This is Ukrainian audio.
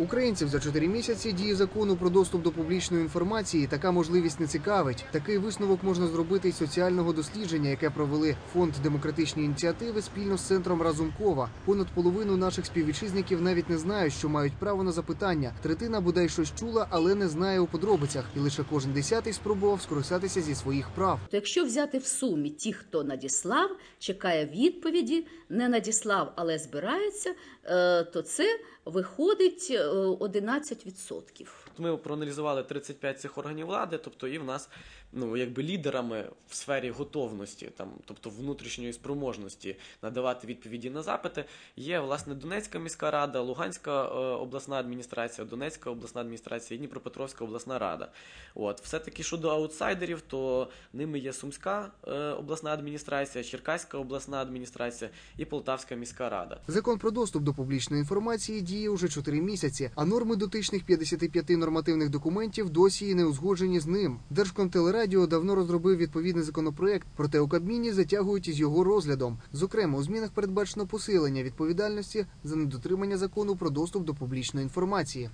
Українців за чотири місяці дії закону про доступ до публічної інформації така можливість не цікавить. Такий висновок можна зробити із соціального дослідження, яке провели фонд демократичні ініціативи спільно з центром Разумкова. Понад половину наших співвітчизників навіть не знають, що мають право на запитання. Третина бодай щось чула, але не знає у подробицях. І лише кожен десятий спробував скористатися зі своїх прав. То якщо взяти в сумі ті, хто надіслав, чекає відповіді, не надіслав, але збирається, е, то це виходить 11%. Ми проаналізували 35 цих органів влади, тобто і в нас ну якби лідерами в сфері готовності, там, тобто внутрішньої спроможності надавати відповіді на запити, є власне Донецька міська рада, Луганська е, обласна адміністрація, Донецька обласна адміністрація і Дніпропетровська обласна рада. От все таки щодо аутсайдерів, то ними є Сумська е, обласна адміністрація, Черкаська обласна адміністрація і Полтавська міська рада. Закон про доступ до публічної інформації діє уже 4 місяці, а норми дотичних 55 нормативних документів досі і не узгоджені з ним. Держкомтелерадіо давно розробив відповідний законопроект, проте у Кабміні затягують із його розглядом. Зокрема, у змінах передбачено посилення відповідальності за недотримання закону про доступ до публічної інформації.